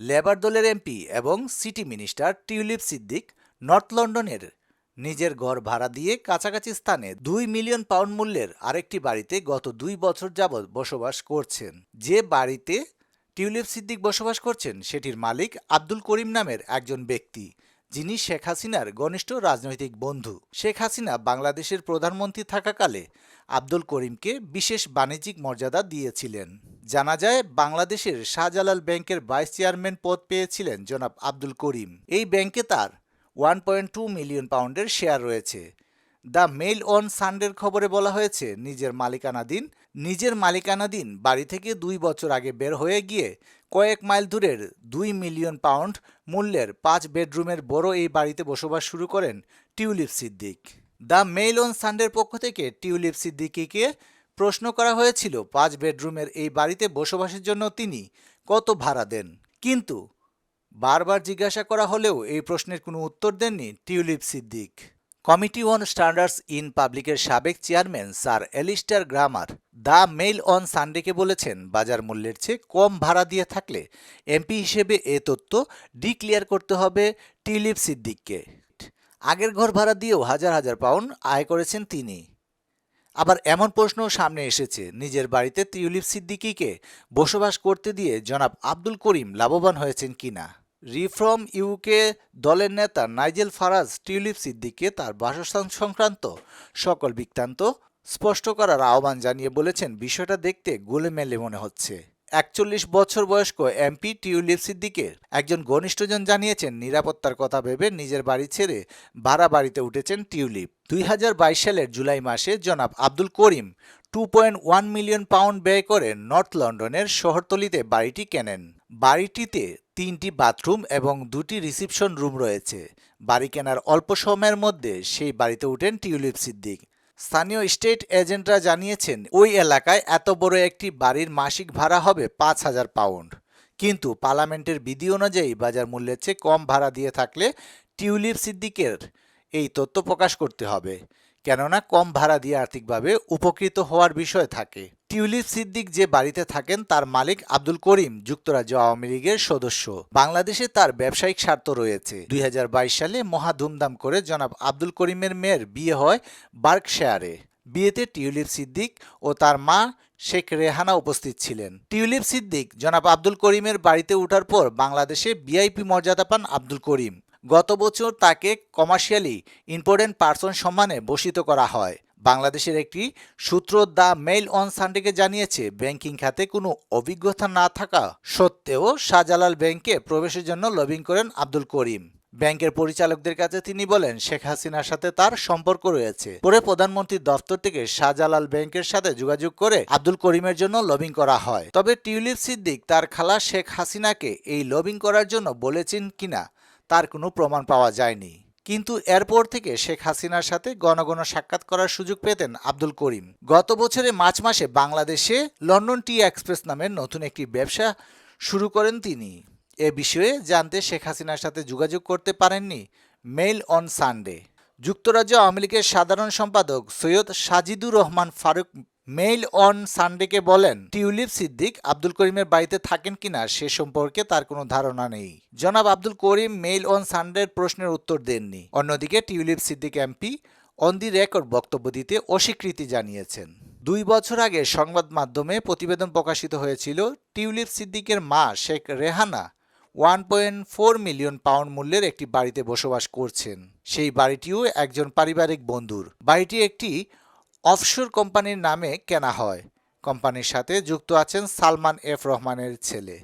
Labour দলের MP এবং city minister Tulip Siddiq North লন্ডনের নিজের ঘর ভাড়া দিয়ে কাছাকাছি স্থানে দুই মিলিয়ন পাউন্ড মূল্যের আরেকটি বাড়িতে গত দুই বছর যাবৎ বসবাস করছেন। যে বাড়িতে টিউলিপ সিদ্দিক বসবাস করছেন, সেটির মালিক আব্দুল করিম নামের একজন ব্যক্তি, যিনি শেখ হাসিনার ঘনিষ্ঠ রাজনৈতিক বন্ধু। শেখ হাসিনা বাংলাদেশের প্রধানমন্ত্রী থাকাকালে আব্দুল করিমকে বিশেষ বাণিজ্যিক মর্যাদা দিয়েছিলেন। জানা যায়, বাংলাদেশের শাহজালাল ব্যাংকের ভাইস চেয়ারম্যান পদ পেয়েছিলেন জনাব আব্দুল করিম। এই ব্যাংকে তার ওয়ান পয়েন্ট টু মিলিয়ন পাউন্ডের শেয়ার রয়েছে। দ্য মেইল অন সানডের খবরে বলা হয়েছে, নিজের মালিকানাধীন নিজের মালিকানাধীন বাড়ি থেকে দুই বছর আগে বের হয়ে গিয়ে কয়েক মাইল দূরের দুই মিলিয়ন পাউন্ড মূল্যের পাঁচ বেডরুমের বড় এই বাড়িতে বসবাস শুরু করেন Tulip Siddiq. The Mail on সানডের পক্ষ থেকে টিউলিপ সিদ্দিকিকে প্রশ্ন করা হয়েছিল, পাঁচ বেডরুমের এই বাড়িতে বসবাসের জন্য তিনি কত ভাড়া দেন? কিন্তু বারবার জিজ্ঞাসা করা হলেও এই প্রশ্নের কোনো উত্তর দেননি Tulip Siddiq. Committee on Standards in পাবলিকের সাবেক chairman Sir Alistair Graham the Mail on সানডেকে বলেছেন, বাজার মূল্যের চেয়ে কম ভাড়া দিয়ে থাকলে এমপি হিসেবে এ তথ্য ডিক্লিয়ার করতে হবে টিউলিপ সিদ্দিককে। আগের ঘর ভাড়া দিয়েও হাজার হাজার পাউন্ড আয় করেছেন তিনি। আবার এমন প্রশ্নও সামনে এসেছে, নিজের বাড়িতে টিউলিপ সিদ্দিকিকে বসবাস করতে দিয়ে জনাব আব্দুল করিম লাভবান হয়েছেন কিনা? রিফ্রম ইউকে দলের নেতা নাইজেল ফারাজ টিউলিপ সিদ্দিককে তার বাসস্থান সংক্রান্ত সকল বৃত্তান্ত স্পষ্ট করার আহ্বান জানিয়ে বলেছেন, বিষয়টা দেখতে গোলেমেলে মনে হচ্ছে। একচল্লিশ বছর বয়স্ক এমপি টিউলিপ সিদ্দিকের একজন ঘনিষ্ঠজন জানিয়েছেন, নিরাপত্তার কথা ভেবে নিজের বাড়ি ছেড়ে ভাড়া বাড়িতে উঠেছেন টিউলিপ। দুই হাজার বাইশ সালের জুলাই মাসে জনাব Abdul Karim two point one million pound ব্যয় করে নর্থ লন্ডনের শহরতলিতে বাড়িটি কেনেন। বাড়িটিতে তিনটি বাথরুম এবং দুটি রিসিপশন রুম রয়েছে। বাড়ি কেনার অল্প সময়ের মধ্যে সেই বাড়িতে উঠেন টিউলিপ সিদ্দিক। স্থানীয় স্টেট এজেন্টরা জানিয়েছেন, ওই এলাকায় এত বড় একটি বাড়ির মাসিক ভাড়া হবে পাঁচ হাজার পাউন্ড। কিন্তু পার্লামেন্টের বিধি অনুযায়ী বাজার মূল্যের চেয়ে কম ভাড়া দিয়ে থাকলে টিউলিপ সিদ্দিকের এই তথ্য প্রকাশ করতে হবে। কেননা কম ভাড়া দিয়ে আর্থিকভাবে উপকৃত হওয়ার বিষয় থাকে। টিউলিপ সিদ্দিক যে বাড়িতে থাকেন, তার মালিক আব্দুল করিম, যুক্তরাজ্য আওয়ামী লীগের সদস্য। বাংলাদেশে তার ব্যবসায়িক স্বার্থ রয়েছে। দুই হাজার বাইশ সালে মহা ধুমধাম করে জনাব আব্দুল করিমের মেয়ের বিয়ে হয় বার্কশেয়ারে। বিয়েতে টিউলিপ সিদ্দিক ও তার মা শেখ রেহানা উপস্থিত ছিলেন। টিউলিপ সিদ্দিক জনাব আব্দুল করিমের বাড়িতে ওঠার পর বাংলাদেশে ভিআইপি মর্যাদা পান আব্দুল করিম। গত বছর তাকে কমার্শিয়ালি ইম্পর্টেন্ট পার্সন সম্মানে ভূষিত করা হয়। বাংলাদেশের একটি সূত্র দ্য মেইল অন সানডেকে জানিয়েছে, ব্যাংকিং খাতে কোনো অভিজ্ঞতা না থাকা সত্ত্বেও শাহজালাল ব্যাংকে প্রবেশের জন্য লবিং করেন আব্দুল করিম। ব্যাংকের পরিচালকদের কাছে তিনি বলেন, শেখ হাসিনার সাথে তার সম্পর্ক রয়েছে। পরে প্রধানমন্ত্রীর দফতর থেকে শাহজালাল ব্যাংকের সাথে যোগাযোগ করে আব্দুল করিমের জন্য লবিং করা হয়। তবে টিউলিপ সিদ্দিক তার খালা শেখ হাসিনাকে এই লবিং করার জন্য বলেছেন কিনা, তার কোনো প্রমাণ পাওয়া যায়নি। কিন্তু এরপর থেকে শেখ হাসিনার সাথে গণ গণ সাক্ষাৎ করার সুযোগ পেতেন আব্দুল করিম। গত বছরে মার্চ মাসে বাংলাদেশে লন্ডন টি এক্সপ্রেস নামের নতুন একটি ব্যবসা শুরু করেন তিনি। এ বিষয়ে জানতে শেখ হাসিনার সাথে যোগাযোগ করতে পারেননি মেইল অন সানডে। যুক্তরাজ্য আওয়ামী লীগের সাধারণ সম্পাদক সৈয়দ সাজিদুর রহমান ফারুক মেইল অন সানডেকে বলেন, টিউলিপ সিদ্দিক আব্দুল করিমের বাড়িতে থাকেন কিনা সে সম্পর্কে তার কোনো ধারণা নেই। জনাব আব্দুল করিম মেইল অন সানডের প্রশ্নের উত্তর দেননি। অন্যদিকে Tulip Siddiq MP on the record বক্তব্য দিতে অস্বীকৃতি জানিয়েছেন। দুই বছর আগে সংবাদ মাধ্যমে প্রতিবেদন প্রকাশিত হয়েছিল, টিউলিপ সিদ্দিকের মা Sheikh Rehana one point four million pound মূল্যের একটি বাড়িতে বসবাস করছেন। সেই বাড়িটিও একজন পারিবারিক বন্ধুর। বাড়িটি একটি অফশোর কোম্পানির নামে কেনা হয়। কোম্পানির সাথে যুক্ত আছেন সালমান এফ রহমানের ছেলে।